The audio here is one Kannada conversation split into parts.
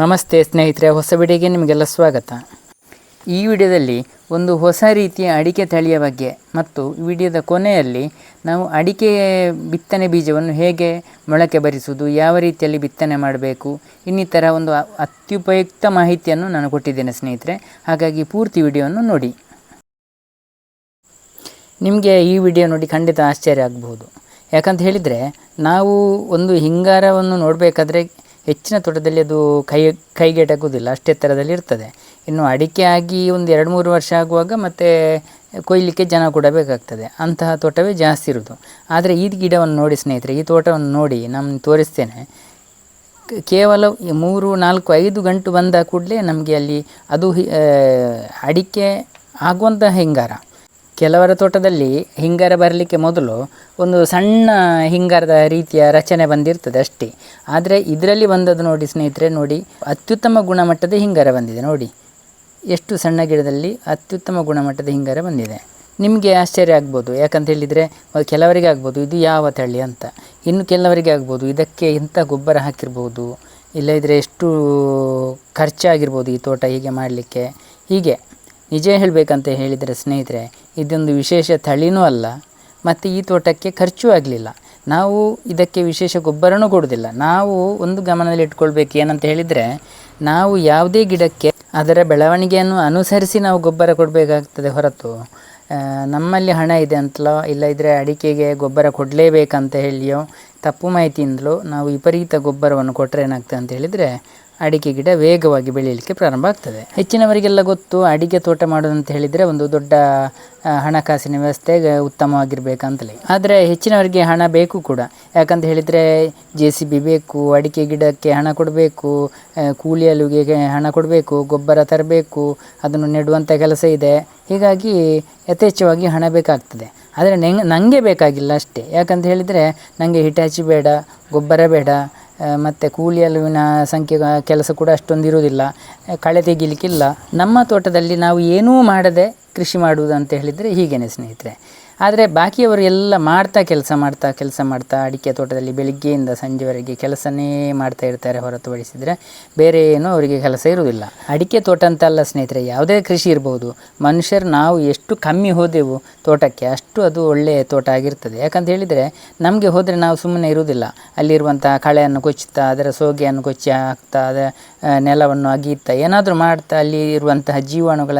ನಮಸ್ತೆ ಸ್ನೇಹಿತರೆ, ಹೊಸ ವಿಡಿಯೋಗೆ ನಿಮಗೆಲ್ಲ ಸ್ವಾಗತ. ಈ ವಿಡಿಯೋದಲ್ಲಿ ಒಂದು ಹೊಸ ರೀತಿಯ ಅಡಿಕೆ ತಳಿಯ ಬಗ್ಗೆ ಮತ್ತು ವಿಡಿಯೋದ ಕೊನೆಯಲ್ಲಿ ನಾವು ಅಡಿಕೆ ಬಿತ್ತನೆ ಬೀಜವನ್ನು ಹೇಗೆ ಮೊಳಕೆ ಬರಿಸುವುದು, ಯಾವ ರೀತಿಯಲ್ಲಿ ಬಿತ್ತನೆ ಮಾಡಬೇಕು, ಇನ್ನಿತರ ಒಂದು ಅತ್ಯುಪಯುಕ್ತ ಮಾಹಿತಿಯನ್ನು ನಾನು ಕೊಟ್ಟಿದ್ದೇನೆ ಸ್ನೇಹಿತರೆ. ಹಾಗಾಗಿ ಪೂರ್ತಿ ವಿಡಿಯೋವನ್ನು ನೋಡಿ. ನಿಮಗೆ ಈ ವಿಡಿಯೋ ನೋಡಿ ಖಂಡಿತ ಆಶ್ಚರ್ಯ ಆಗಬಹುದು. ಯಾಕಂತ ಹೇಳಿದರೆ, ನಾವು ಒಂದು ಹಿಂಗಾರವನ್ನು ನೋಡಬೇಕಾದ್ರೆ ಹೆಚ್ಚಿನ ತೋಟದಲ್ಲಿ ಅದು ಕೈ, ಕೈಗೆಟಕುವುದಿಲ್ಲ, ಅಷ್ಟೇ ಥರದಲ್ಲಿ ಇರ್ತದೆ. ಇನ್ನು ಅಡಿಕೆ ಆಗಿ ಒಂದು ಎರಡು ಮೂರು ವರ್ಷ ಆಗುವಾಗ ಮತ್ತೆ ಕೊಯ್ಲಿಕ್ಕೆ ಜನ ಕೂಡ ಬೇಕಾಗ್ತದೆ. ಅಂತಹ ತೋಟವೇ ಜಾಸ್ತಿ ಇರೋದು. ಆದರೆ ಈ ಗಿಡವನ್ನು ನೋಡಿ ಸ್ನೇಹಿತರೆ, ಈ ತೋಟವನ್ನು ನೋಡಿ ನಾನು ತೋರಿಸ್ತೇನೆ. ಕೇವಲ ಮೂರು, ನಾಲ್ಕು, ಐದು ಗಂಟು ಬಂದ ಕೂಡಲೇ ನಮಗೆ ಅಲ್ಲಿ ಅದು ಅಡಿಕೆ ಆಗುವಂಥ ಹಿಂಗಾರ? ಕೆಲವರ ತೋಟದಲ್ಲಿ ಹಿಂಗಾರ ಬರಲಿಕ್ಕೆ ಮೊದಲು ಒಂದು ಸಣ್ಣ ಹಿಂಗಾರದ ರೀತಿಯ ರಚನೆ ಬಂದಿರ್ತದೆ ಅಷ್ಟೇ. ಆದರೆ ಇದರಲ್ಲಿ ಬಂದದ್ದು ನೋಡಿ ಸ್ನೇಹಿತರೆ, ನೋಡಿ ಅತ್ಯುತ್ತಮ ಗುಣಮಟ್ಟದ ಹಿಂಗಾರ ಬಂದಿದೆ, ನೋಡಿ. ಎಷ್ಟು ಸಣ್ಣ ಗಿಡದಲ್ಲಿ ಅತ್ಯುತ್ತಮ ಗುಣಮಟ್ಟದ ಹಿಂಗಾರ ಬಂದಿದೆ. ನಿಮಗೆ ಆಶ್ಚರ್ಯ ಆಗ್ಬೋದು. ಯಾಕಂತ ಹೇಳಿದರೆ ಕೆಲವರಿಗೆ ಆಗ್ಬೋದು, ಇದು ಯಾವ ತಳಿ ಅಂತ. ಇನ್ನು ಕೆಲವರಿಗೆ ಆಗ್ಬೋದು, ಇದಕ್ಕೆ ಇಂಥ ಗೊಬ್ಬರ ಹಾಕಿರ್ಬೋದು ಇಲ್ಲದಿದ್ದರೆ ಎಷ್ಟು ಖರ್ಚಾಗಿರ್ಬೋದು ಈ ತೋಟ ಹೀಗೆ ಮಾಡಲಿಕ್ಕೆ. ಹೀಗೆ. ನಿಜ ಹೇಳಬೇಕಂತ ಹೇಳಿದರೆ ಸ್ನೇಹಿತರೆ, ಇದೊಂದು ವಿಶೇಷ ತಳಿನೂ ಅಲ್ಲ, ಮತ್ತು ಈ ತೋಟಕ್ಕೆ ಖರ್ಚು ಆಗಲಿಲ್ಲ. ನಾವು ಇದಕ್ಕೆ ವಿಶೇಷ ಗೊಬ್ಬರನೂ ಕೊಡೋದಿಲ್ಲ. ನಾವು ಒಂದು ಗಮನದಲ್ಲಿ ಇಟ್ಕೊಳ್ಬೇಕು ಏನಂತ ಹೇಳಿದರೆ, ನಾವು ಯಾವುದೇ ಗಿಡಕ್ಕೆ ಅದರ ಬೆಳವಣಿಗೆಯನ್ನು ಅನುಸರಿಸಿ ನಾವು ಗೊಬ್ಬರ ಕೊಡಬೇಕಾಗ್ತದೆ ಹೊರತು. ನಮ್ಮಲ್ಲಿ ಹಣ ಇದೆ ಅಂತಲೋ ಇಲ್ಲ ಇದ್ದರೆ ಅಡಿಕೆಗೆ ಗೊಬ್ಬರ ಕೊಡಲೇಬೇಕಂತ ಹೇಳಿಯೋ, ತಪ್ಪು ಮಾಹಿತಿಯಿಂದಲೋ ನಾವು ವಿಪರೀತ ಗೊಬ್ಬರವನ್ನು ಕೊಟ್ಟರೆ ಏನಾಗ್ತದೆ ಅಂತ ಹೇಳಿದರೆ ಅಡಿಕೆ ಗಿಡ ವೇಗವಾಗಿ ಬೆಳೆಯಲಿಕ್ಕೆ ಪ್ರಾರಂಭ ಆಗ್ತದೆ. ಹೆಚ್ಚಿನವರಿಗೆಲ್ಲ ಗೊತ್ತು, ಅಡಿಕೆ ತೋಟ ಮಾಡೋದು ಅಂತ ಹೇಳಿದರೆ ಒಂದು ದೊಡ್ಡ ಹಣಕಾಸಿನ ವ್ಯವಸ್ಥೆ ಉತ್ತಮವಾಗಿರಬೇಕಂತಲೇ. ಆದರೆ ಹೆಚ್ಚಿನವರಿಗೆ ಹಣ ಬೇಕು ಕೂಡ. ಯಾಕಂತ ಹೇಳಿದರೆ ಜೆ ಸಿ ಬಿ ಬೇಕು, ಅಡಿಕೆ ಗಿಡಕ್ಕೆ ಹಣ ಕೊಡಬೇಕು ಕೂಲಿ ಅಲುಗೆ ಹಣ ಕೊಡಬೇಕು, ಗೊಬ್ಬರ ತರಬೇಕು, ಅದನ್ನು ನೆಡುವಂಥ ಕೆಲಸ ಇದೆ. ಹೀಗಾಗಿ ಯಥೇಚ್ಛವಾಗಿ ಹಣ ಬೇಕಾಗ್ತದೆ. ಆದರೆ ನಂಗೆ ನನಗೆ ಬೇಕಾಗಿಲ್ಲ ಅಷ್ಟೇ. ಯಾಕಂತ ಹೇಳಿದರೆ ನನಗೆ ಹಿಟಾಚಿ ಬೇಡ, ಗೊಬ್ಬರ ಬೇಡ ಮತ್ತು ಕೂಲಿ ಅಲುವಿನ ಸಂಖ್ಯೆ ಕೆಲಸ ಕೂಡ ಅಷ್ಟೊಂದು ಇರುವುದಿಲ್ಲ. ಕಳೆ ತೆಗಿಲಿಕ್ಕಿಲ್ಲ. ನಮ್ಮ ತೋಟದಲ್ಲಿ ನಾವು ಏನೂ ಮಾಡದೆ ಕೃಷಿ ಮಾಡುವುದು ಅಂತ ಹೇಳಿದರೆ ಹೀಗೇನೆ ಸ್ನೇಹಿತರೆ. ಆದರೆ ಬಾಕಿಯವರು ಎಲ್ಲ ಮಾಡ್ತಾ ಕೆಲಸ ಮಾಡ್ತಾ ಕೆಲಸ ಮಾಡ್ತಾ ಅಡಿಕೆ ತೋಟದಲ್ಲಿ ಬೆಳಿಗ್ಗೆಯಿಂದ ಸಂಜೆವರೆಗೆ ಕೆಲಸನೇ ಮಾಡ್ತಾ ಇರ್ತಾರೆ ಹೊರತುಪಡಿಸಿದರೆ ಬೇರೆ ಏನೂ ಅವರಿಗೆ ಕೆಲಸ ಇರುವುದಿಲ್ಲ. ಅಡಿಕೆ ತೋಟ ಅಂತ ಅಲ್ಲ ಸ್ನೇಹಿತರೆ, ಯಾವುದೇ ಕೃಷಿ ಇರ್ಬೋದು, ಮನುಷ್ಯರು ನಾವು ಎಷ್ಟು ಕಮ್ಮಿ ಹೋದೆವು ತೋಟಕ್ಕೆ ಅಷ್ಟು ಅದು ಒಳ್ಳೆಯ ತೋಟ ಆಗಿರ್ತದೆ. ಯಾಕಂತ ಹೇಳಿದರೆ ನಮಗೆ ಹೋದರೆ ನಾವು ಸುಮ್ಮನೆ ಇರುವುದಿಲ್ಲ. ಅಲ್ಲಿರುವಂಥ ಕಳೆಯನ್ನು ಕೊಚ್ಚುತ್ತಾ, ಅದರ ಸೋಗೆಯನ್ನು ಕೊಚ್ಚಿ ಹಾಕ್ತಾ ಅದರ ನೆಲವನ್ನು ಅಗೀತಾ ಏನಾದರೂ ಮಾಡ್ತಾ ಅಲ್ಲಿ ಇರುವಂತಹ ಜೀವಾಣುಗಳ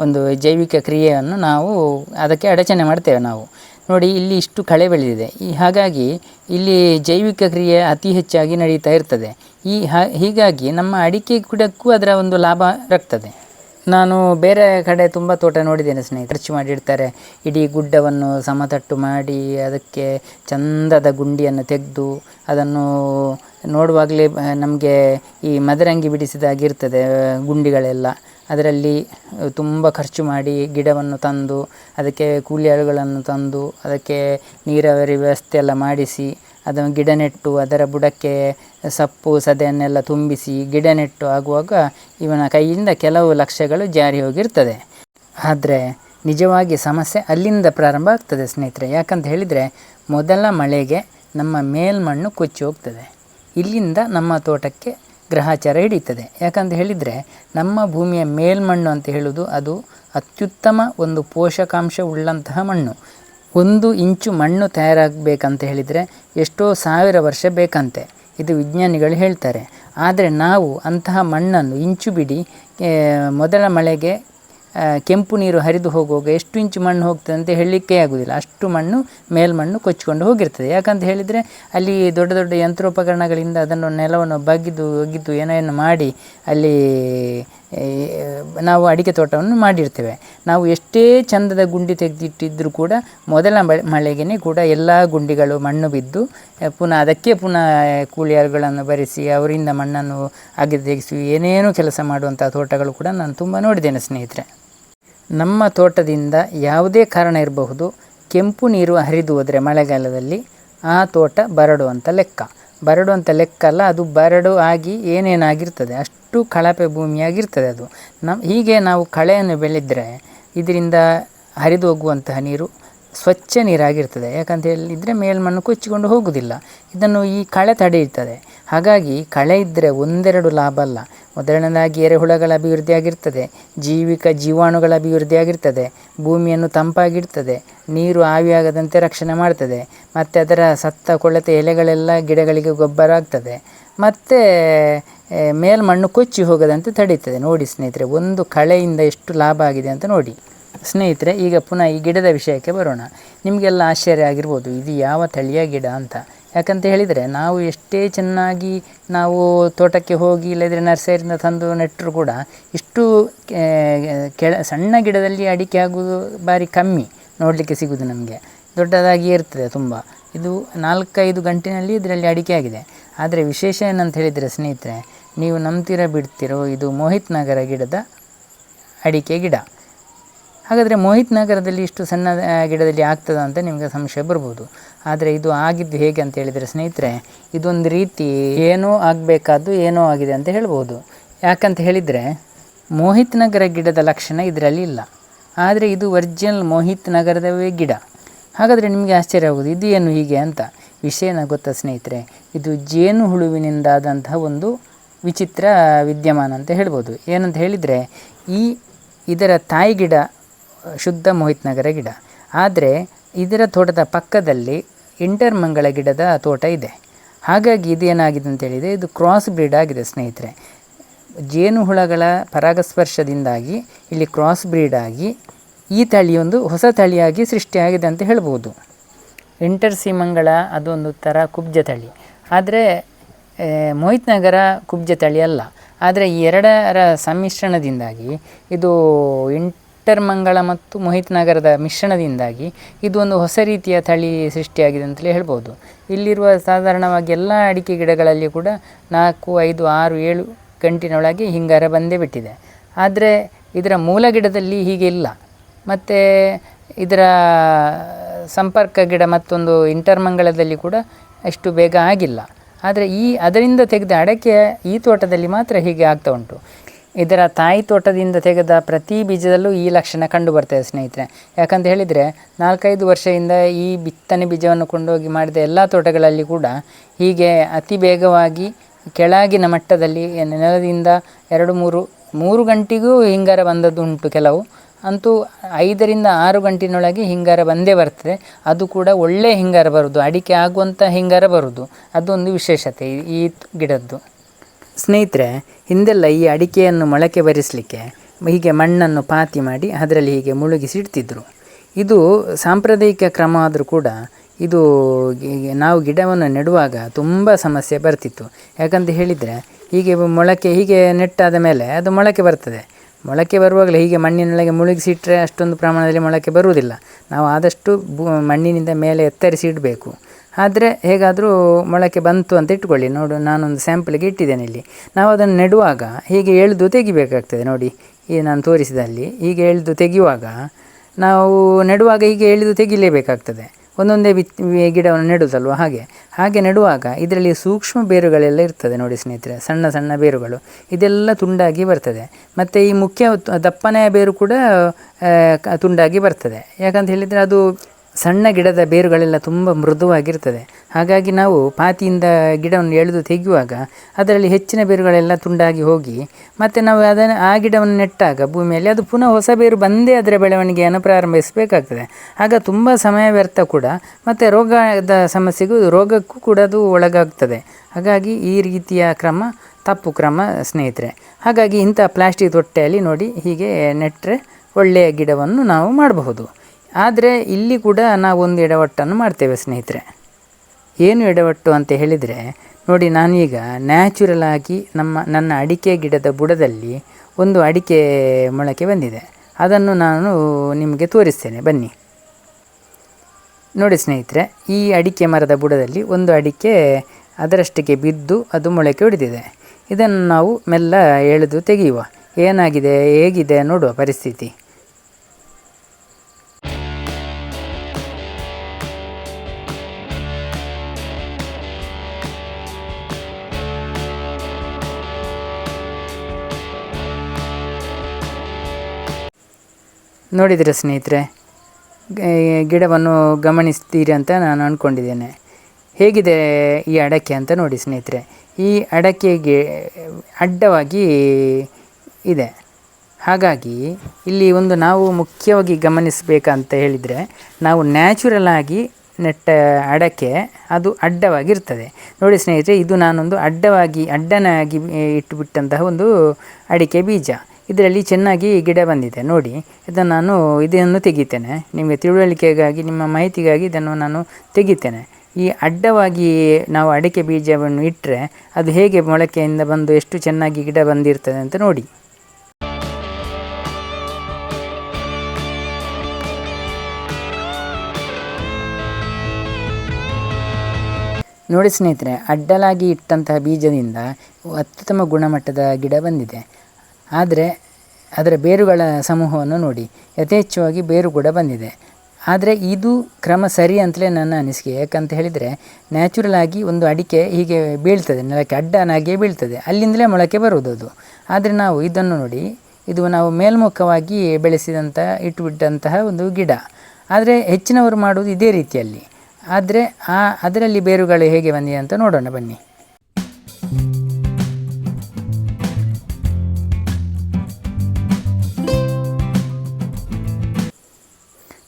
ಒಂದು ಜೈವಿಕ ಕ್ರಿಯೆಯನ್ನು ನಾವು ಅದಕ್ಕೆ ಅಡಚಣೆ ಮಾಡ್ತೇವೆ ನಾವು. ನೋಡಿ, ಇಲ್ಲಿ ಇಷ್ಟು ಕಳೆ ಬೆಳೆದಿದೆ. ಈ ಹಾಗಾಗಿ ಇಲ್ಲಿ ಜೈವಿಕ ಕ್ರಿಯೆ ಅತಿ ಹೆಚ್ಚಾಗಿ ನಡೀತಾ ಇರ್ತದೆ. ಈ ಹೀಗಾಗಿ ನಮ್ಮ ಅಡಿಕೆ ಗಿಡಕ್ಕೂ ಅದರ ಒಂದು ಲಾಭ ಆಗ್ತದೆ ನಾನು ಬೇರೆ ಕಡೆ ತುಂಬ ತೋಟ ನೋಡಿದ್ದೇನೆ ಸ್ನೇಹಿತರೆ. ಖರ್ಚು ಮಾಡಿಡ್ತಾರೆ ಇಡೀ ಗುಡ್ಡವನ್ನು ಸಮತಟ್ಟು ಮಾಡಿ ಅದಕ್ಕೆ ಚಂದದ ಗುಂಡಿಯನ್ನು ತೆಗೆದು ಅದನ್ನು ನೋಡುವಾಗಲೇ ನಮಗೆ ಈ ಮದರಂಗಿ ಬಿಡಿಸಿದಾಗಿರ್ತದೆ ಗುಂಡಿಗಳೆಲ್ಲ. ಅದರಲ್ಲಿ ತುಂಬ ಖರ್ಚು ಮಾಡಿ ಗಿಡವನ್ನು ತಂದು, ಅದಕ್ಕೆ ಕೂಲಿ ಆಳುಗಳನ್ನು ತಂದು, ಅದಕ್ಕೆ ನೀರಾವರಿ ವ್ಯವಸ್ಥೆ ಎಲ್ಲ ಮಾಡಿಸಿ ಅದನ್ನು ಗಿಡ ನೆಟ್ಟು ಅದರ ಬುಡಕ್ಕೆ ಸಪ್ಪು, ಸದೆಯನ್ನೆಲ್ಲ ತುಂಬಿಸಿ ಗಿಡ ನೆಟ್ಟು ಆಗುವಾಗ ಇವನ ಕೈಯಿಂದ ಕೆಲವು ಲಕ್ಷಗಳು ಜಾರಿ ಹೋಗಿರ್ತದೆ. ಆದರೆ ನಿಜವಾಗಿ ಸಮಸ್ಯೆ ಅಲ್ಲಿಂದ ಪ್ರಾರಂಭ ಆಗ್ತದೆ ಸ್ನೇಹಿತರೆ. ಯಾಕಂತ ಹೇಳಿದರೆ ಮೊದಲ ಮಳೆಗೆ ನಮ್ಮ ಮೇಲ್ಮಣ್ಣು ಕೊಚ್ಚಿ ಹೋಗ್ತದೆ. ಇಲ್ಲಿಂದ ನಮ್ಮ ತೋಟಕ್ಕೆ ಗ್ರಹಚಾರ ಹಿಡಿತದೆ ಯಾಕಂತ ಹೇಳಿದರೆ ನಮ್ಮ ಭೂಮಿಯ ಮೇಲ್ಮಣ್ಣು ಅಂತ ಹೇಳೋದು ಅದು ಅತ್ಯುತ್ತಮ ಒಂದು ಪೋಷಕಾಂಶ ಉಳ್ಳಂತಹ ಮಣ್ಣು. ಒಂದು ಇಂಚು ಮಣ್ಣು ತಯಾರಾಗಬೇಕಂತ ಹೇಳಿದರೆ ಎಷ್ಟೋ ಸಾವಿರ ವರ್ಷ ಬೇಕಂತೆ. ಇದು ವಿಜ್ಞಾನಿಗಳು ಹೇಳ್ತಾರೆ. ಆದರೆ ನಾವು ಅಂತಹ ಮಣ್ಣನ್ನು ಇಂಚು ಬಿಡಿ ಮೊದಲ ಮಳೆಗೆ ಕೆಂಪು ನೀರು ಹರಿದು ಹೋಗುವಾಗ ಎಷ್ಟು ಇಂಚು ಮಣ್ಣು ಹೋಗ್ತದೆ ಅಂತ ಹೇಳಲಿಕ್ಕೆ ಆಗುವುದಿಲ್ಲ ಅಷ್ಟು ಮಣ್ಣು ಮೇಲ್ಮಣ್ಣು ಕೊಚ್ಚಿಕೊಂಡು ಹೋಗಿರ್ತದೆ. ಯಾಕಂತ ಹೇಳಿದರೆ ಅಲ್ಲಿ ದೊಡ್ಡ ದೊಡ್ಡ ಯಂತ್ರೋಪಕರಣಗಳಿಂದ ಅದನ್ನು ನೆಲವನ್ನು ಬಗೆದು ಒಗೆದು ಏನೇನು ಮಾಡಿ ಅಲ್ಲಿ ನಾವು ಅಡಿಕೆ ತೋಟವನ್ನು ಮಾಡಿರ್ತೇವೆ. ನಾವು ಎಷ್ಟೇ ಚಂದದ ಗುಂಡಿ ತೆಗೆದಿಟ್ಟಿದ್ದರೂ ಕೂಡ ಮೊದಲ ಮಳೆಗೆ ಕೂಡ ಎಲ್ಲ ಗುಂಡಿಗಳು ಮಣ್ಣು ಬಿದ್ದು ಪುನಃ ಅದಕ್ಕೆ ಪುನಃ ಕೂಲಿಯಾರ್ಗಳನ್ನು ಬರೆಸಿ, ಅವರಿಂದ ಮಣ್ಣನ್ನು ಅಗೆದು ತೆಗೆಸಿ, ಏನೇನೋ ಕೆಲಸ ಮಾಡುವಂಥ ತೋಟಗಳು ಕೂಡ ನಾನು ತುಂಬ ನೋಡಿದ್ದೇನೆ ಸ್ನೇಹಿತರೆ. ನಮ್ಮ ತೋಟದಿಂದ ಯಾವುದೇ ಕಾರಣ ಇರಬಹುದು. ಕೆಂಪು ನೀರು ಹರಿದು ಹೋದರೆ ಮಳೆಗಾಲದಲ್ಲಿ ಆ ತೋಟ ಬರಡು ಅಂತ ಲೆಕ್ಕ. ಬರಡು ಅಂತ ಲೆಕ್ಕ ಅಲ್ಲ ಅದು ಬರಡು ಆಗಿ ಏನೇನಾಗಿರ್ತದೆ, ಅಷ್ಟು ಕಳಪೆ ಭೂಮಿಯಾಗಿರ್ತದೆ ಅದು. ನಮ್ಮ ಹೀಗೆ ನಾವು ಕಳೆಯನ್ನು ಬೆಳೆದರೆ ಇದರಿಂದ ಹರಿದು ಹೋಗುವಂತಹ ನೀರು ಸ್ವಚ್ಛ ನೀರಾಗಿರ್ತದೆ. ಯಾಕಂತ ಹೇಳಿದರೆ ಮೇಲ್ಮಣ್ಣು ಕೊಚ್ಚಿಕೊಂಡು ಹೋಗುವುದಿಲ್ಲ ಇದನ್ನು ಈ ಕಳೆ ತಡೆಯುತ್ತದೆ. ಹಾಗಾಗಿ ಕಳೆ ಇದ್ದರೆ ಒಂದೆರಡು ಲಾಭ ಅಲ್ಲ. ಮೊದಲನೇದಾಗಿ ಎರೆಹುಳಗಳ ಅಭಿವೃದ್ಧಿಯಾಗಿರ್ತದೆ, ಜೀವಿಕ ಜೀವಾಣುಗಳ ಅಭಿವೃದ್ಧಿಯಾಗಿರ್ತದೆ, ಭೂಮಿಯನ್ನು ತಂಪಾಗಿಡ್ತದೆ ನೀರು ಆವಿಯಾಗದಂತೆ ರಕ್ಷಣೆ ಮಾಡ್ತದೆ, ಮತ್ತು ಅದರ ಸತ್ತ ಕೊಳೆತ ಎಲೆಗಳೆಲ್ಲ ಗಿಡಗಳಿಗೆ ಗೊಬ್ಬರ ಆಗ್ತದೆ, ಮತ್ತು ಮೇಲ್ಮಣ್ಣು ಕೊಚ್ಚಿ ಹೋಗದಂತೆ ತಡೀತದೆ. ನೋಡಿ ಸ್ನೇಹಿತರೆ, ಒಂದು ಕಳೆಯಿಂದ ಎಷ್ಟು ಲಾಭ ಆಗಿದೆ ಅಂತ ನೋಡಿ. ಸ್ನೇಹಿತರೆ, ಈಗ ಪುನಃ ಈ ಗಿಡದ ವಿಷಯಕ್ಕೆ ಬರೋಣ. ನಿಮಗೆಲ್ಲ ಆಶ್ಚರ್ಯ ಆಗಿರ್ಬೋದು, ಇದು ಯಾವ ತಳಿಯ ಗಿಡ ಅಂತ. ಯಾಕಂತ ಹೇಳಿದರೆ ನಾವು ಎಷ್ಟೇ ಚೆನ್ನಾಗಿ ನಾವು ತೋಟಕ್ಕೆ ಹೋಗಿ ಇಲ್ಲದ್ರೆ ನರ್ಸರಿಯಿಂದ ತಂದು ನೆಟ್ಟರು ಕೂಡ ಇಷ್ಟು ಕೆಳ, ಸಣ್ಣ ಗಿಡದಲ್ಲಿ ಅಡಿಕೆ ಆಗುವುದು ಭಾರಿ ಕಮ್ಮಿ ನೋಡಲಿಕ್ಕೆ ಸಿಗುವುದು ನಮಗೆ. ದೊಡ್ಡದಾಗಿ ಇರ್ತದೆ ತುಂಬ. ಇದು ನಾಲ್ಕೈದು ಗಂಟಿನಲ್ಲಿ ಇದರಲ್ಲಿ ಅಡಿಕೆ ಆಗಿದೆ. ಆದರೆ ವಿಶೇಷ ಏನಂತ ಹೇಳಿದರೆ ಸ್ನೇಹಿತರೆ, ನೀವು ನಂಬ್ತೀರ ಬಿಡ್ತಿರೋ ಇದು ಮೋಹಿತ್ ನಗರ ಗಿಡದ ಅಡಿಕೆ ಗಿಡ. ಹಾಗಾದರೆ ಮೋಹಿತ್ ನಗರದಲ್ಲಿ ಇಷ್ಟು ಸಣ್ಣ ಗಿಡದಲ್ಲಿ ಆಗ್ತದ ಅಂತ ನಿಮಗೆ ಸಂಶಯ ಬರ್ಬೋದು. ಆದರೆ ಇದು ಆಗಿದ್ದು ಹೇಗೆ ಅಂತ ಹೇಳಿದರೆ ಸ್ನೇಹಿತರೆ, ಇದೊಂದು ರೀತಿ ಏನೋ ಆಗಬೇಕಾದ್ದು ಏನೋ ಆಗಿದೆ ಅಂತ ಹೇಳ್ಬೋದು. ಯಾಕಂತ ಹೇಳಿದರೆ, ಮೋಹಿತ್ ನಗರ ಗಿಡದ ಲಕ್ಷಣ ಇದರಲ್ಲಿ ಇಲ್ಲ. ಆದರೆ ಇದು ಒರಿಜಿನಲ್ ಮೋಹಿತ್ ನಗರದವೇ ಗಿಡ. ಹಾಗಾದರೆ ನಿಮಗೆ ಆಶ್ಚರ್ಯ ಆಗೋದು, ಇದು ಏನು ಹೀಗೆ ಅಂತ? ವಿಷಯನ ಗೊತ್ತಾ ಸ್ನೇಹಿತರೆ, ಇದು ಜೇನು ಹುಳುವಿನಿಂದಾದಂತಹ ಒಂದು ವಿಚಿತ್ರ ವಿದ್ಯಮಾನ ಅಂತ ಹೇಳ್ಬೋದು. ಏನಂತ ಹೇಳಿದರೆ, ಈ ಇದರ ತಾಯಿ ಗಿಡ ಶುದ್ಧ ಮೋಹಿತ್ ನಗರ ಗಿಡ. ಆದರೆ ಇದರ ತೋಟದ ಪಕ್ಕದಲ್ಲಿ ಇಂಟರ್ ಮಂಗಳ ಗಿಡದ ತೋಟ ಇದೆ. ಹಾಗಾಗಿ ಇದೇನಾಗಿದೆ ಅಂತ ಹೇಳಿದರೆ ಇದು ಕ್ರಾಸ್ ಬ್ರೀಡ್ ಆಗಿದೆ ಸ್ನೇಹಿತರೆ. ಜೇನುಹುಳಗಳ ಪರಾಗಸ್ಪರ್ಶದಿಂದಾಗಿ ಇಲ್ಲಿ ಕ್ರಾಸ್ ಬ್ರೀಡ್ ಆಗಿ ಈ ತಳಿಯೊಂದು ಹೊಸ ತಳಿಯಾಗಿ ಸೃಷ್ಟಿಯಾಗಿದೆ ಅಂತ ಹೇಳ್ಬೋದು. ಇಂಟರ್ ಸೀಮಂಗಳ ಅದೊಂದು ಥರ ಕುಬ್ಜ ತಳಿ. ಆದರೆ ಮೋಹಿತ್ ನಗರ ಕುಬ್ಜ ತಳಿ ಅಲ್ಲ. ಆದರೆ ಎರಡರ ಸಮ್ಮಿಶ್ರಣದಿಂದಾಗಿ ಇದು ಇಂಟರ್ಮಂಗಳ ಮತ್ತು ಮೋಹಿತ್ ನಗರದ ಮಿಶ್ರಣದಿಂದಾಗಿ ಇದು ಒಂದು ಹೊಸ ರೀತಿಯ ತಳಿ ಸೃಷ್ಟಿಯಾಗಿದೆ ಅಂತಲೇ ಹೇಳ್ಬೋದು. ಇಲ್ಲಿರುವ ಸಾಧಾರಣವಾಗಿ ಎಲ್ಲ ಅಡಿಕೆ ಗಿಡಗಳಲ್ಲಿ ಕೂಡ ನಾಲ್ಕು, ಐದು, ಆರು, ಏಳು ಗಂಟಿನೊಳಗೆ ಹಿಂಗಾರ ಬಂದೇ ಬಿಟ್ಟಿದೆ. ಆದರೆ ಇದರ ಮೂಲ ಗಿಡದಲ್ಲಿ ಹೀಗೆ ಇಲ್ಲ. ಮತ್ತು ಇದರ ಸಂಪರ್ಕ ಗಿಡ ಮತ್ತೊಂದು ಇಂಟರ್ಮಂಗಳದಲ್ಲಿ ಕೂಡ ಅಷ್ಟು ಬೇಗ ಆಗಿಲ್ಲ. ಆದರೆ ಈ ಅದರಿಂದ ತೆಗೆದ ಅಡಕೆ ಈ ತೋಟದಲ್ಲಿ ಮಾತ್ರ ಹೀಗೆ ಆಗ್ತಾ ಉಂಟು. ಇದರ ತಾಯಿ ತೋಟದಿಂದ ತೆಗೆದ ಪ್ರತಿ ಬೀಜದಲ್ಲೂ ಈ ಲಕ್ಷಣ ಕಂಡು ಬರ್ತದೆ ಸ್ನೇಹಿತರೆ. ಯಾಕಂತ ಹೇಳಿದರೆ ನಾಲ್ಕೈದು ವರ್ಷದಿಂದ ಈ ಬಿತ್ತನೆ ಬೀಜವನ್ನು ಕೊಂಡೋಗಿ ಮಾಡಿದ ಎಲ್ಲ ತೋಟಗಳಲ್ಲಿ ಕೂಡ ಹೀಗೆ ಅತಿ ಬೇಗವಾಗಿ ಕೆಳಗಿನ ಮಟ್ಟದಲ್ಲಿ ನೆಲದಿಂದ ಎರಡು ಮೂರು ಮೂರು ಗಂಟೆಗೂ ಹಿಂಗಾರ ಬಂದದ್ದು ಉಂಟು ಕೆಲವು. ಅಂತೂ ಐದರಿಂದ ಆರು ಗಂಟಿನೊಳಗೆ ಹಿಂಗಾರ ಬಂದೇ ಬರ್ತದೆ. ಅದು ಕೂಡ ಒಳ್ಳೆಯ ಹಿಂಗಾರ ಬರುವುದು ಅಡಿಕೆ ಆಗುವಂಥ ಹಿಂಗಾರ ಬರುವುದು ಅದೊಂದು ವಿಶೇಷತೆ ಈ ಗಿಡದ್ದು. ಸ್ನೇಹಿತರೆ, ಹಿಂದೆಲ್ಲ ಈ ಅಡಿಕೆಯನ್ನು ಮೊಳಕೆ ಬರಿಸಲಿಕ್ಕೆ ಹೀಗೆ ಮಣ್ಣನ್ನು ಪಾತಿ ಮಾಡಿ ಅದರಲ್ಲಿ ಹೀಗೆ ಮುಳುಗಿಸಿ ಇಡ್ತಿದ್ರು. ಇದು ಸಾಂಪ್ರದಾಯಿಕ ಕ್ರಮ ಆದರೂ ಕೂಡ ಇದು ನಾವು ಗಿಡವನ್ನು ನೆಡುವಾಗ ತುಂಬ ಸಮಸ್ಯೆ ಬರ್ತಿತ್ತು. ಯಾಕಂತ ಹೇಳಿದರೆ, ಹೀಗೆ ಮೊಳಕೆ ಹೀಗೆ ನೆಟ್ಟಾದ ಮೇಲೆ ಅದು ಮೊಳಕೆ ಬರ್ತದೆ. ಮೊಳಕೆ ಬರುವಾಗಲೇ ಹೀಗೆ ಮಣ್ಣಿನೊಳಗೆ ಮುಳುಗಿಸಿಟ್ರೆ ಅಷ್ಟೊಂದು ಪ್ರಮಾಣದಲ್ಲಿ ಮೊಳಕೆ ಬರುವುದಿಲ್ಲ. ನಾವು ಆದಷ್ಟು ಬೂ ಮಣ್ಣಿನಿಂದ ಮೇಲೆ ಎತ್ತರಿಸಿ ಇಡಬೇಕು. ಆದರೆ ಹೇಗಾದರೂ ಮೊಳಕೆ ಬಂತು ಅಂತ ಇಟ್ಕೊಳ್ಳಿ. ನೋಡು, ನಾನೊಂದು ಸ್ಯಾಂಪಲ್ಗೆ ಇಟ್ಟಿದ್ದೇನೆ ಇಲ್ಲಿ. ನಾವು ಅದನ್ನು ನೆಡುವಾಗ ಹೀಗೆ ಎಳೆದು ತೆಗಿಬೇಕಾಗ್ತದೆ. ನೋಡಿ, ಈ ನಾನು ತೋರಿಸಿದ ಅಲ್ಲಿ. ಹೀಗೆ ಎಳೆದು ತೆಗೆಯುವಾಗ ನಾವು ನೆಡುವಾಗ ಹೀಗೆ ಎಳೆದು ತೆಗಿಲೇಬೇಕಾಗ್ತದೆ. ಒಂದೊಂದೇ ಬಿತ್ ಗಿಡವನ್ನು ನೆಡುವುದಲ್ವ ಹಾಗೆ. ಹಾಗೆ ನೆಡುವಾಗ ಇದರಲ್ಲಿ ಸೂಕ್ಷ್ಮ ಬೇರುಗಳೆಲ್ಲ ಇರ್ತದೆ ನೋಡಿ ಸ್ನೇಹಿತರೆ. ಸಣ್ಣ ಸಣ್ಣ ಬೇರುಗಳು. ಇದೆಲ್ಲ ತುಂಡಾಗಿ ಬರ್ತದೆ. ಮತ್ತು ಈ ಮುಖ್ಯ ದಪ್ಪನೆಯ ಬೇರು ಕೂಡ ತುಂಡಾಗಿ ಬರ್ತದೆ. ಯಾಕಂತ ಹೇಳಿದರೆ ಅದು ಸಣ್ಣ ಗಿಡದ ಬೇರುಗಳೆಲ್ಲ ತುಂಬ ಮೃದುವಾಗಿರ್ತದೆ. ಹಾಗಾಗಿ ನಾವು ಪಾತಿಯಿಂದ ಗಿಡವನ್ನು ಎಳೆದು ತೆಗೆಯುವಾಗ ಅದರಲ್ಲಿ ಹೆಚ್ಚಿನ ಬೇರುಗಳೆಲ್ಲ ತುಂಡಾಗಿ ಹೋಗಿ, ಮತ್ತು ನಾವು ಅದನ್ನು ಆ ಗಿಡವನ್ನು ನೆಟ್ಟಾಗ ಭೂಮಿಯಲ್ಲಿ ಅದು ಪುನಃ ಹೊಸ ಬೇರು ಬಂದೇ ಅದರ ಬೆಳವಣಿಗೆಯನ್ನು ಪ್ರಾರಂಭಿಸಬೇಕಾಗ್ತದೆ. ಆಗ ತುಂಬ ಸಮಯ ವ್ಯರ್ಥ ಕೂಡ, ಮತ್ತು ರೋಗದ ಸಮಸ್ಯೆಗೂ, ರೋಗಕ್ಕೂ ಕೂಡ ಅದು ಒಳಗಾಗ್ತದೆ. ಹಾಗಾಗಿ ಈ ರೀತಿಯ ಕ್ರಮ, ತಪ್ಪು ಕ್ರಮ ಸ್ನೇಹಿತರೆ. ಹಾಗಾಗಿ ಇಂಥ ಪ್ಲಾಸ್ಟಿಕ್ ತೊಟ್ಟೆಯಲ್ಲಿ ನೋಡಿ ಹೀಗೆ ನೆಟ್ಟರೆ ಒಳ್ಳೆಯ ಗಿಡವನ್ನು ನಾವು ಮಾಡಬಹುದು. ಆದರೆ ಇಲ್ಲಿ ಕೂಡ ನಾವು ಒಂದು ಎಡವಟ್ಟನ್ನು ಮಾಡ್ತೇವೆ, ಸ್ನೇಹಿತರೆ. ಏನು ಎಡವಟ್ಟು ಅಂತ ಹೇಳಿದರೆ, ನೋಡಿ ನಾನೀಗ ನ್ಯಾಚುರಲ್ ಆಗಿ ನಮ್ಮ, ನನ್ನ ಅಡಿಕೆ ಗಿಡದ ಬುಡದಲ್ಲಿ ಒಂದು ಅಡಿಕೆ ಮೊಳಕೆ ಬಂದಿದೆ. ಅದನ್ನು ನಾನು ನಿಮಗೆ ತೋರಿಸ್ತೇನೆ, ಬನ್ನಿ. ನೋಡಿ ಸ್ನೇಹಿತರೆ, ಈ ಅಡಿಕೆ ಮರದ ಬುಡದಲ್ಲಿ ಒಂದು ಅಡಿಕೆ ಅದರಷ್ಟಕ್ಕೆ ಬಿದ್ದು ಅದು ಮೊಳಕೆ ಹೊಡೆದಿದೆ ಇದನ್ನು ನಾವು ಮೆಲ್ಲ ಎಳೆದು ತೆಗೆಯುವ. ಏನಾಗಿದೆ, ಹೇಗಿದೆ ನೋಡುವ ಪರಿಸ್ಥಿತಿ. ನೋಡಿದರೆ ಸ್ನೇಹಿತರೆ? ಗಿಡವನ್ನು ಗಮನಿಸ್ತೀರಿ ಅಂತ ನಾನು ಅಂದ್ಕೊಂಡಿದ್ದೇನೆ. ಹೇಗಿದೆ ಈ ಅಡಕೆ ಅಂತ ನೋಡಿ ಸ್ನೇಹಿತರೆ. ಈ ಅಡಕೆಗೆ ಅಡ್ಡವಾಗಿ ಇದೆ. ಹಾಗಾಗಿ ಇಲ್ಲಿ ಒಂದು ನಾವು ಮುಖ್ಯವಾಗಿ ಗಮನಿಸಬೇಕಂತ ಹೇಳಿದರೆ, ನಾವು ನ್ಯಾಚುರಲ್ ಆಗಿ ನೆಟ್ಟ ಅಡಕೆ ಅದು ಅಡ್ಡವಾಗಿರ್ತದೆ. ನೋಡಿ ಸ್ನೇಹಿತರೆ, ಇದು ನಾನೊಂದು ಅಡ್ಡವಾಗಿ, ಅಡ್ಡನಾಗಿ ಇಟ್ಟುಬಿಟ್ಟಂತಹ ಒಂದು ಅಡಿಕೆ ಬೀಜ. ಇದರಲ್ಲಿ ಚೆನ್ನಾಗಿ ಗಿಡ ಬಂದಿದೆ, ನೋಡಿ. ಇದನ್ನು ನಾನು ಇದನ್ನು ತೆಗಿತೇನೆ. ನಿಮಗೆ ತಿಳುವಳಿಕೆಗಾಗಿ, ನಿಮ್ಮ ಮಾಹಿತಿಗಾಗಿ ಇದನ್ನು ನಾನು ತೆಗಿತೇನೆ. ಈ ಅಡ್ಡವಾಗಿ ನಾವು ಅಡಿಕೆ ಬೀಜವನ್ನು ಇಟ್ಟರೆ ಅದು ಹೇಗೆ ಮೊಳಕೆಯಿಂದ ಬಂದು ಎಷ್ಟು ಚೆನ್ನಾಗಿ ಗಿಡ ಬಂದಿರ್ತದೆ ಅಂತ ನೋಡಿ. ನೋಡಿ ಸ್ನೇಹಿತರೆ, ಅಡ್ಡಲಾಗಿ ಇಟ್ಟಂತಹ ಬೀಜದಿಂದ ಅತ್ಯುತ್ತಮ ಗುಣಮಟ್ಟದ ಗಿಡ ಬಂದಿದೆ. ಆದರೆ ಅದರ ಬೇರುಗಳ ಸಮೂಹವನ್ನು ನೋಡಿ. ಯಥೇಚ್ಛವಾಗಿ ಬೇರು ಕೂಡ ಬಂದಿದೆ. ಆದರೆ ಇದು ಕ್ರಮ ಸರಿ ಅಂತಲೇ ನನ್ನ ಅನಿಸಿಕೆ. ಯಾಕಂತ ಹೇಳಿದರೆ ನ್ಯಾಚುರಲ್ ಆಗಿ ಒಂದು ಅಡಿಕೆ ಹೀಗೆ ಬೀಳ್ತದೆ. ನೆಲಕ್ಕೆ ಅಡ್ಡನಾಗಿಯೇ ಬೀಳ್ತದೆ. ಅಲ್ಲಿಂದಲೇ ಮೊಳಕೆ ಬರುವುದು ಅದು. ಆದರೆ ನಾವು ಇದನ್ನು ನೋಡಿ, ಇದು ನಾವು ಮೇಲ್ಮುಖವಾಗಿ ಬೆಳೆಸಿದಂಥ ಇಟ್ಟುಬಿಟ್ಟಂತಹ ಒಂದು ಗಿಡ. ಆದರೆ ಹೆಚ್ಚಿನವರು ಮಾಡುವುದು ಇದೇ ರೀತಿಯಲ್ಲಿ. ಆದರೆ ಆ ಅದರಲ್ಲಿ ಬೇರುಗಳು ಹೇಗೆ ಬಂದಿದೆ ಅಂತ ನೋಡೋಣ ಬನ್ನಿ.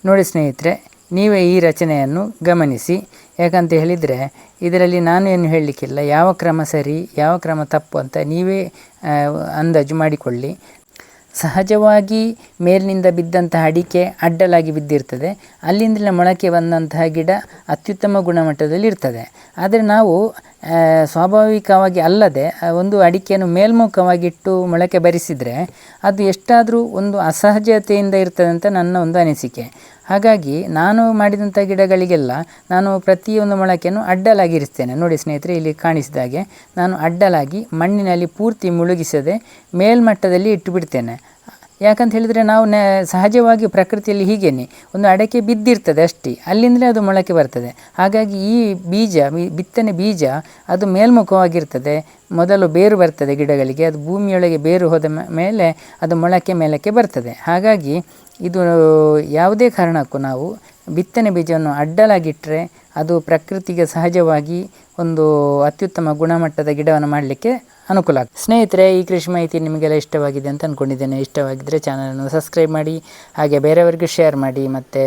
ನೋಡಿ ಸ್ನೇಹಿತರೆ, ನೀವೇ ಈ ರಚನೆಯನ್ನು ಗಮನಿಸಿ. ಯಾಕಂತ ಹೇಳಿದರೆ, ಇದರಲ್ಲಿ ನಾನು ಏನು ಹೇಳಲಿಕ್ಕಿಲ್ಲ. ಯಾವ ಕ್ರಮ ಸರಿ, ಯಾವ ಕ್ರಮ ತಪ್ಪು ಅಂತ ನೀವೇ ಅಂದಾಜು ಮಾಡಿಕೊಳ್ಳಿ. ಸಹಜವಾಗಿ ಮೇಲಿನಿಂದ ಬಿದ್ದಂತಹ ಅಡಿಕೆ ಅಡ್ಡಲಾಗಿ ಬಿದ್ದಿರ್ತದೆ. ಅಲ್ಲಿಂದಲೇ ಮೊಳಕೆ ಬಂದಂತಹ ಗಿಡ ಅತ್ಯುತ್ತಮ ಗುಣಮಟ್ಟದಲ್ಲಿ ಇರ್ತದೆ ಆದರೆ ನಾವು ಸ್ವಾಭಾವಿಕವಾಗಿ ಅಲ್ಲದೆ ಒಂದು ಅಡಿಕೆಯನ್ನು ಮೇಲ್ಮುಖವಾಗಿಟ್ಟು ಮೊಳಕೆ ಬರಿಸಿದರೆ ಅದು ಎಷ್ಟಾದರೂ ಒಂದು ಅಸಹಜತೆಯಿಂದ ಇರ್ತದೆ ಅಂತ ನನ್ನ ಒಂದು ಅನಿಸಿಕೆ. ಹಾಗಾಗಿ ನಾನು ಮಾಡಿದಂಥ ಗಿಡಗಳಿಗೆಲ್ಲ ನಾನು ಪ್ರತಿಯೊಂದು ಮೊಳಕೆಯನ್ನು ಅಡ್ಡಲಾಗಿರಿಸ್ತೇನೆ ನೋಡಿ ಸ್ನೇಹಿತರೆ, ಇಲ್ಲಿ ಕಾಣಿಸಿದ ಹಾಗೆ ನಾನು ಅಡ್ಡಲಾಗಿ ಮಣ್ಣಿನಲ್ಲಿ ಪೂರ್ತಿ ಮುಳುಗಿಸದೆ ಮೇಲ್ಮಟ್ಟದಲ್ಲಿ ಇಟ್ಟು ಬಿಡ್ತೇನೆ ಯಾಕಂತ ಹೇಳಿದರೆ ನಾವು ನ ಸಹಜವಾಗಿ ಪ್ರಕೃತಿಯಲ್ಲಿ ಹೀಗೇನೆ, ಒಂದು ಅಡಕೆ ಬಿದ್ದಿರ್ತದೆ ಅಷ್ಟೇ, ಅಲ್ಲಿಂದಲೇ ಅದು ಮೊಳಕೆ ಬರ್ತದೆ. ಹಾಗಾಗಿ ಈ ಬೀಜ ಬಿತ್ತನೆ ಬೀಜ ಅದು ಮೇಲ್ಮುಖವಾಗಿರ್ತದೆ, ಮೊದಲು ಬೇರು ಬರ್ತದೆ ಗಿಡಗಳಿಗೆ, ಅದು ಭೂಮಿಯೊಳಗೆ ಬೇರು ಹೋದ ಮೇಲೆ ಅದು ಮೊಳಕೆ ಮೇಲಕ್ಕೆ ಬರ್ತದೆ. ಹಾಗಾಗಿ ಇದು ಯಾವುದೇ ಕಾರಣಕ್ಕೂ ನಾವು ಬಿತ್ತನೆ ಬೀಜವನ್ನು ಅಡ್ಡಲಾಗಿಟ್ಟರೆ ಅದು ಪ್ರಕೃತಿಗೆ ಸಹಜವಾಗಿ ಒಂದು ಅತ್ಯುತ್ತಮ ಗುಣಮಟ್ಟದ ಗಿಡವನ್ನು ಮಾಡಲಿಕ್ಕೆ ಅನುಕೂಲ ಆಗ್ತದೆ ಸ್ನೇಹಿತರೆ, ಈ ಕೃಷಿ ಮಾಹಿತಿ ನಿಮಗೆಲ್ಲ ಇಷ್ಟವಾಗಿದೆ ಅಂತ ಅಂದ್ಕೊಂಡಿದ್ದೇನೆ ಇಷ್ಟವಾಗಿದ್ದರೆ ಚಾನಲನ್ನು ಸಬ್ಸ್ಕ್ರೈಬ್ ಮಾಡಿ, ಹಾಗೆ ಬೇರೆಯವರಿಗೂ ಶೇರ್ ಮಾಡಿ, ಮತ್ತು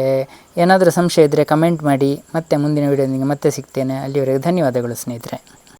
ಏನಾದರೂ ಸಂಶಯ ಇದ್ದರೆ ಕಮೆಂಟ್ ಮಾಡಿ. ಮತ್ತೆ ಮುಂದಿನ ವೀಡಿಯೋದೊಂದಿಗೆ ಮತ್ತೆ ಸಿಗ್ತೇನೆ. ಅಲ್ಲಿವರೆಗೆ ಧನ್ಯವಾದಗಳು ಸ್ನೇಹಿತರೆ.